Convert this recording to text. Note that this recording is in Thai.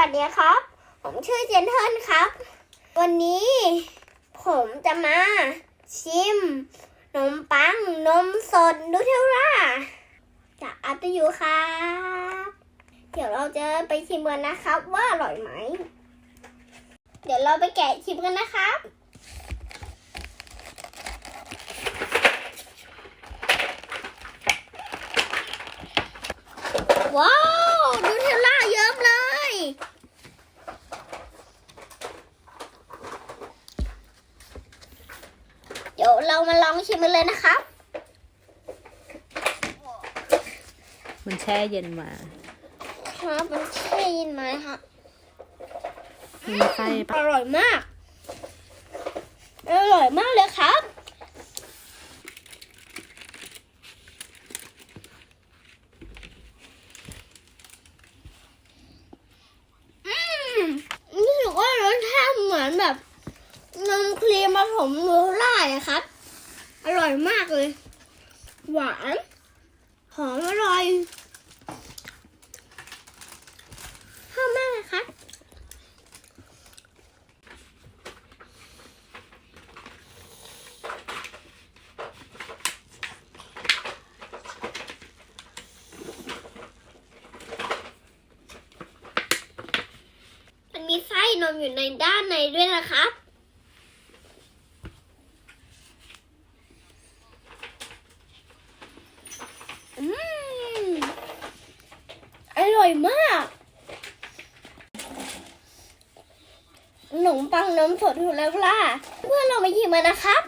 วัสดีครับ ผมชื่อเจนเทิลครับ วันนี้ผมจะมาชิมขนมปังนมสดนูเทลล่าจากอัตยูครับ เดี๋ยวเราจะไปชิมกันนะครับ ว่าอร่อยไหม เดี๋ยวเราไปแกะชิมกันนะครับว้าวนูเทลล่าเยิ้มเลย เดี๋ยวเรามาลองชิมกันเลยนะครับมันแช่เย็นมาครับมันแช่เย็นไหมครับมีไส้อปะร่อยมาก อร่อยมากเลยครับ อืมรู้สึกว่ารสชาติเหมือนแบบ นมครีมผสมนูเทลล่าอะครับ อร่อยมากเลย หวาน หอมอร่อยชอบมากเลยครับมันมีไส้นมอยู่ในด้านในด้วยนะครับ อืมอร่อยมากขนมปังน้ำสดถูกแล้วล่ะเพื่อนเรามาหยิบมานะครับ